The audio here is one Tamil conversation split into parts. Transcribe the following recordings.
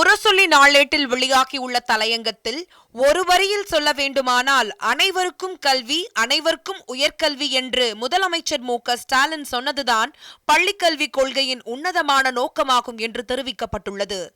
முரசொலி நாளேட்டில் வெளியாகியுள்ள தலையங்கத்தில் ஒரு வரியில் சொல்ல வேண்டுமானால் அனைவருக்கும் கல்வி அனைவருக்கும் உயர்கல்வி என்று முதலமைச்சர் மு ஸ்டாலின் சொன்னதுதான் பள்ளிக்கல்விக் கொள்கையின் உன்னதமான நோக்கமாகும் என்று தெரிவிக்கப்பட்டுள்ளது.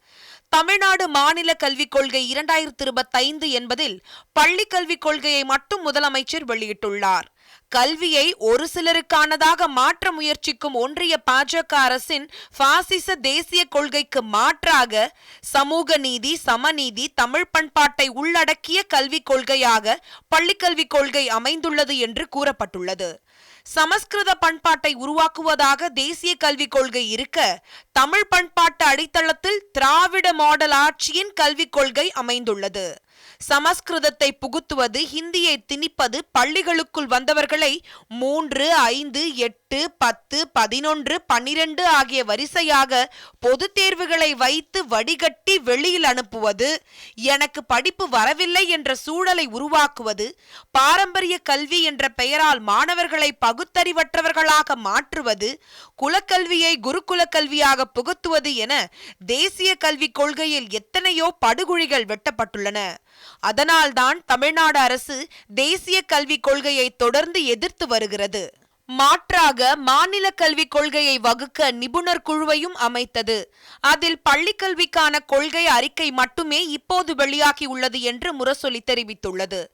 தமிழ்நாடு மாநில கல்விக் கொள்கை இரண்டாயிரத்தி இருபத்தைந்து என்பதில் பள்ளிக்கல்விக் கொள்கையை மட்டும் முதலமைச்சர் வெளியிட்டுள்ளார். கல்வியை ஒரு சிலருக்கானதாக மாற்ற முயற்சிக்கும் ஒன்றிய பாஜக அரசின் பாசிச தேசிய கொள்கைக்கு மாற்றாக சமூக நீதி சமநீதி தமிழ் பண்பாட்டை உள்ளடக்கிய கல்விக் கொள்கையாக பள்ளிக்கல்விக் கொள்கை அமைந்துள்ளது என்று கூறப்பட்டுள்ளது. சமஸ்கிருத பண்பாட்டை உருவாக்குவதாக தேசிய கல்விக் கொள்கை இருக்க தமிழ் பண்பாட்டு அடித்தளத்தில் திராவிட மாடல் ஆட்சியின் கல்விக் கொள்கை அமைந்துள்ளது. சமஸ்கிருதத்தை புகுத்துவது ஹிந்தியை திணிப்பது பள்ளிகளுக்குள் வந்தவர்களை மூன்று ஐந்து எட்டு பத்து பதினொன்று பன்னிரண்டு ஆகிய வரிசையாக பொதுத் தேர்வுகளை வைத்து வடிகட்டி வெளியில் அனுப்புவது எனக்கு படிப்பு வரவில்லை என்ற சூழலை உருவாக்குவது பாரம்பரிய கல்வி என்ற பெயரால் மாணவர்களை பகுத்தறிவற்றவர்களாக மாற்றுவது குலக்கல்வியை குருகுல கல்வியாக புகுத்துவது என தேசிய கல்விக் கொள்கையில் எத்தனையோ படுகுழிகள் வெட்டப்பட்டுள்ளன. அதனால்தான் தமிழ்நாடு அரசு தேசிய கல்விக் கொள்கையை தொடர்ந்து எதிர்த்து வருகிறது. மாற்றாக மாநில கல்விக் கொள்கையை வகுக்க நிபுணர் குழுவையும் அமைத்தது. அதில் பள்ளிக்கல்விக்கான கொள்கை அறிக்கை மட்டுமே இப்போது வெளியாகி உள்ளது என்று முரசொலி தெரிவித்துள்ளது.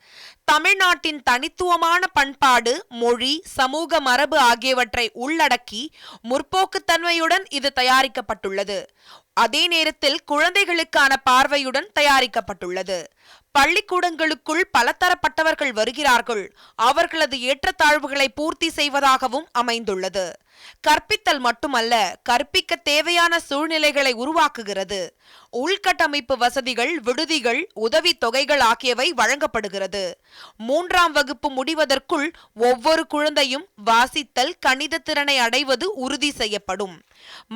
தமிழ்நாட்டின் தனித்துவமான பண்பாடு மொழி சமூக மரபு ஆகியவற்றை உள்ளடக்கி முற்போக்குத்தன்மையுடன் இது தயாரிக்கப்பட்டுள்ளது. அதே நேரத்தில் குழந்தைகளுக்கான பார்வையுடன் தயாரிக்கப்பட்டுள்ளது. பள்ளிக்கூடங்களுக்குள் பலதரப்பட்டவர்கள் வருகிறார்கள். அவர்களது ஏற்றத்தாழ்வுகளை பூர்த்தி செய்வதாகவும் அமைந்துள்ளது. கற்பித்தல் மட்டுமல்ல கற்பிக்க தேவையான சூழ்நிலைகளை உருவாக்குகிறது. உள்கட்டமைப்பு வசதிகள் விடுதிகள் உதவி தொகைகள் ஆகியவை வழங்கப்படுகிறது. மூன்றாம் வகுப்பு முடிவதற்குள் ஒவ்வொரு குழந்தையும் வாசித்தல் கணித திறனை அடைவது உறுதி செய்யப்படும்.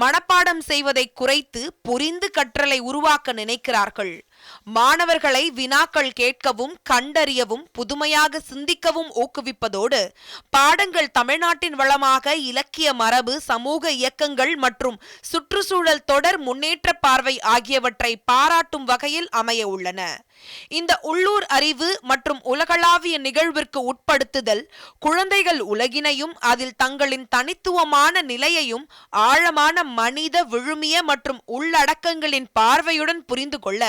மனப்பாடம் செய்வதை குறைத்து புரிந்து கற்றலை உருவாக்க நினைக்கிறார்கள். மாணவர்களை வினாக்கள் கேட்கவும் கண்டறியவும் புதுமையாக சிந்திக்கவும் ஊக்குவிப்பதோடு பாடங்கள் தமிழ்நாட்டின் வளமாக இலக்கிய மரபு சமூக இயக்கங்கள் மற்றும் சுற்றுச்சூழல் தொடர் முன்னேற்ற பார்வை ஆகியவற்றை பாராட்டும் வகையில் அமைய உள்ளன. இந்த உள்ளூர் அறிவு மற்றும் உலகளாவிய நிகழ்விற்கு உட்படுத்துதல் குழந்தைகள் உலகினையும் அதில் தங்களின் தனித்துவமான நிலையையும் ஆழமான மனித விழுமிய மற்றும் உள்ளடக்கங்களின் பார்வையுடன் புரிந்து கொள்ள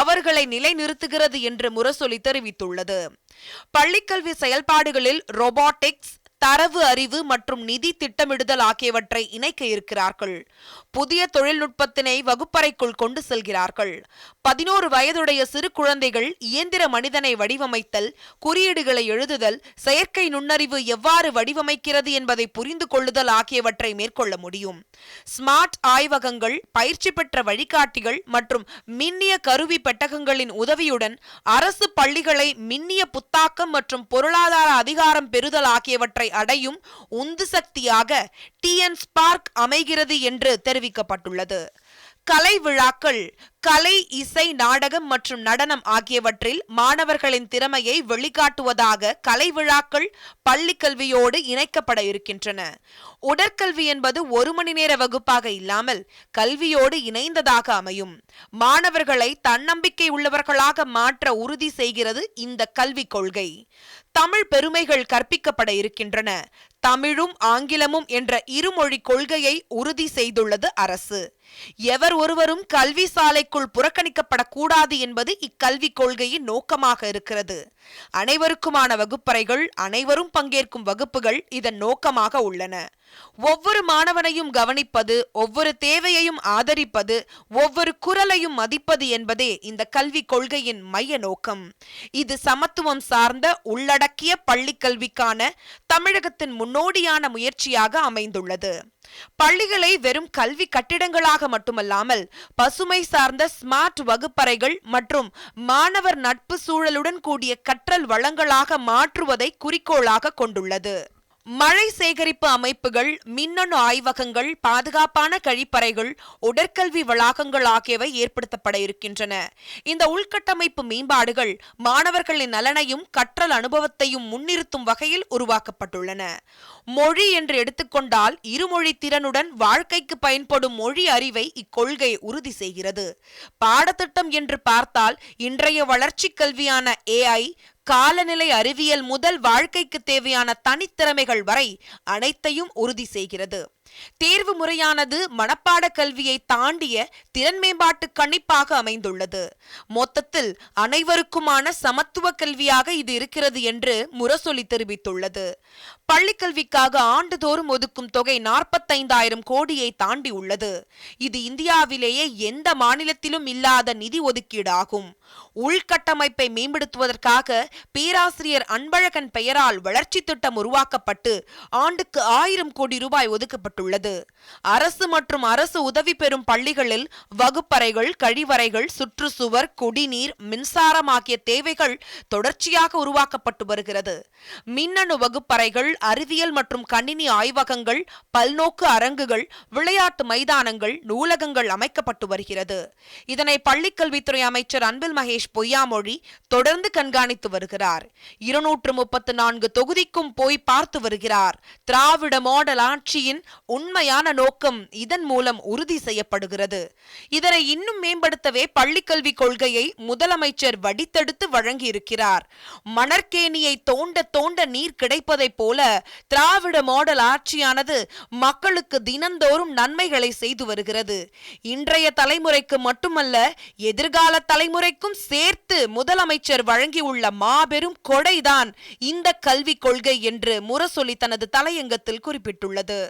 அவர்களை நிலைநிறுத்துகிறது என்று முரசொலி தெரிவித்துள்ளது. பள்ளிக்கல்வி செயல்பாடுகளில் ரோபாட்டிக்ஸ் தரவு அறிவு மற்றும் நிதி திட்டமிடுதல் ஆகியவற்றை இணைக்க இருக்கிறார்கள். புதிய தொழில்நுட்பத்தினை வகுப்பறைக்குள் கொண்டு செல்கிறார்கள். பதினோரு வயதுடைய சிறு குழந்தைகள் இயந்திர மனிதனை வடிவமைத்தல் குறியீடுகளை எழுதுதல் செயற்கை நுண்ணறிவு எவ்வாறு வடிவமைக்கிறது என்பதை புரிந்து கொள்ளுதல் ஆகியவற்றை மேற்கொள்ள முடியும். ஸ்மார்ட் ஆய்வகங்கள் பயிற்சி பெற்ற வழிகாட்டிகள் மற்றும் மின்னிய கருவி பெட்டகங்களின் உதவியுடன் அரசு பள்ளிகளை மின்னிய புத்தாக்கம் மற்றும் பொருளாதார அதிகாரம் பெறுதல் ஆகியவற்றை அடையும் உந்து சக்தியாக டிஎன் ஸ்பார்க் அமைகிறது என்று தெரிவிக்கப்பட்டுள்ளது. கலை விழாக்கள் கலை இசை நாடகம் மற்றும் நடனம் ஆகியவற்றில் மாணவர்களின் திறமையை வெளிக்காட்டுவதாக கலை விழாக்கள் பள்ளி கல்வியோடு இணைக்கப்பட இருக்கின்றன. உடற்கல்வி என்பது ஒரு மணி நேர வகுப்பாக இல்லாமல் கல்வியோடு இணைந்ததாக அமையும். மாணவர்களை தன்னம்பிக்கை உள்ளவர்களாக மாற்ற உறுதி செய்கிறது இந்த கல்விக் கொள்கை. தமிழ் பெருமைகள் கற்பிக்கப்பட இருக்கின்றன. தமிழும் ஆங்கிலமும் என்ற இருமொழி கொள்கையை உறுதி செய்துள்ளது அரசு. எவர் ஒருவரும் கல்வி சாலைக்குள் புறக்கணிக்கப்படக்கூடாது என்பது இக்கல்விக் கொள்கையின் நோக்கமாக இருக்கிறது. அனைவருக்குமான வகுப்பறைகள் அனைவரும் பங்கேற்கும் வகுப்புகள் இதன் நோக்கமாக உள்ளன. ஒவ்வொரு மாணவனையும் கவனிப்பது ஒவ்வொரு தேவையையும் ஆதரிப்பது ஒவ்வொரு குரலையும் மதிப்பது என்பதே இந்த கல்விக் கொள்கையின் மைய நோக்கம். இது சமத்துவம் சார்ந்த உள்ளடக்கிய பள்ளிக்கல்விக்கான தமிழகத்தின் முன்னோடியான முயற்சியாக அமைந்துள்ளது. பள்ளிகளை வெறும் கல்வி கட்டிடங்களாக மட்டுமல்லாமல் பசுமை சார்ந்த ஸ்மார்ட் வகுப்பறைகள் மற்றும் மாணவர் நட்பு சூழலுடன் கூடிய கற்றல் வளங்களாக மாற்றுவதை குறிக்கோளாக கொண்டுள்ளது. மழை சேகரிப்பு அமைப்புகள் மின்னணு ஆய்வகங்கள் பாதுகாப்பான கழிப்பறைகள் உடற்கல்வி வளாகங்கள் ஆகியவை ஏற்படுத்தப்பட இருக்கின்றன. இந்த உள்கட்டமைப்பு மேம்பாடுகள் மாணவர்களின் நலனையும் கற்றல் அனுபவத்தையும் முன்னிறுத்தும் வகையில் உருவாக்கப்பட்டுள்ளன. மொழி என்று எடுத்துக்கொண்டால் இருமொழி திறனுடன் வாழ்க்கைக்கு பயன்படும் மொழி அறிவை இக்கொள்கை உறுதி செய்கிறது. பாடத்திட்டம் என்று பார்த்தால் இன்றைய வளர்ச்சி கல்வியான ஏஐ காலநிலை அறிவியல் முதல் வாழ்க்கைக்கு தேவையான தனித்திறமைகள் வரை அனைத்தையும் உறுதி செய்கிறது. தேர்வு முறையானது மனப்பாட கல்வியை தாண்டிய திறன் மேம்பாட்டு கணிப்பாக அமைந்துள்ளது. மொத்தத்தில் அனைவருக்குமான சமத்துவ கல்வியாக இது இருக்கிறது என்று முரசொலி தெரிவித்துள்ளது. பள்ளிக்கல்விக்காக ஆண்டுதோறும் ஒதுக்கும் தொகை நாற்பத்தைந்தாயிரம் கோடியை தாண்டி உள்ளது. இது இந்தியாவிலேயே எந்த மாநிலத்திலும் இல்லாத நிதி ஒதுக்கீடாகும். உள்கட்டமைப்பை மேம்படுத்துவதற்காக பேராசிரியர் அன்பழகன் பெயரால் வளர்ச்சி திட்டம் உருவாக்கப்பட்டு ஆண்டுக்கு ஆயிரம் கோடி ரூபாய் ஒதுக்கப்பட்டுள்ளது. அரசு மற்றும் அரசு உதவி பெறும் பள்ளிகளில் வகுப்பறைகள் கழிவறைகள் சுற்றுச்சுவர் குடிநீர் மின்சாரம் ஆகிய தேவைகள் தொடர்ச்சியாக உருவாக்கப்பட்டு வருகிறது. மின்னணு வகுப்பறைகள் அறிவியல் மற்றும் கணினி ஆய்வகங்கள் பல்நோக்கு அரங்குகள் விளையாட்டு மைதானங்கள் நூலகங்கள் அமைக்கப்பட்டு வருகிறது. இதனை பள்ளிக்கல்வித்துறை அமைச்சர் அன்பில் மகேஷ் பொய்யாமொழி தொடர்ந்து கண்காணித்து வருகிறார். இருநூற்று முப்பத்து நான்கு தொகுதிக்கும் போய் பார்த்து வருகிறார். திராவிட மாடல் ஆட்சியின் உண்மையான நோக்கம் இதன் மூலம் உறுதி செய்யப்படுகிறது. இதனை இன்னும் மேம்படுத்தவே பள்ளிக்கல்விக் கொள்கையை முதலமைச்சர் வடித்தெடுத்து வழங்கியிருக்கிறார். மணற்கேணியை தோண்ட தோண்ட நீர் கிடைப்பதைப் போல திராவிட மாடல் ஆட்சியானது மக்களுக்கு தினந்தோறும் நன்மைகளை செய்து வருகிறது. இன்றைய தலைமுறைக்கு மட்டுமல்ல எதிர்கால தலைமுறைக்கும் சேர்த்து முதலமைச்சர் வழங்கியுள்ள மாபெரும் கொடைதான் இந்த கல்விக் கொள்கை என்று முரசொலி தனது தலையங்கத்தில் குறிப்பிட்டுள்ளது.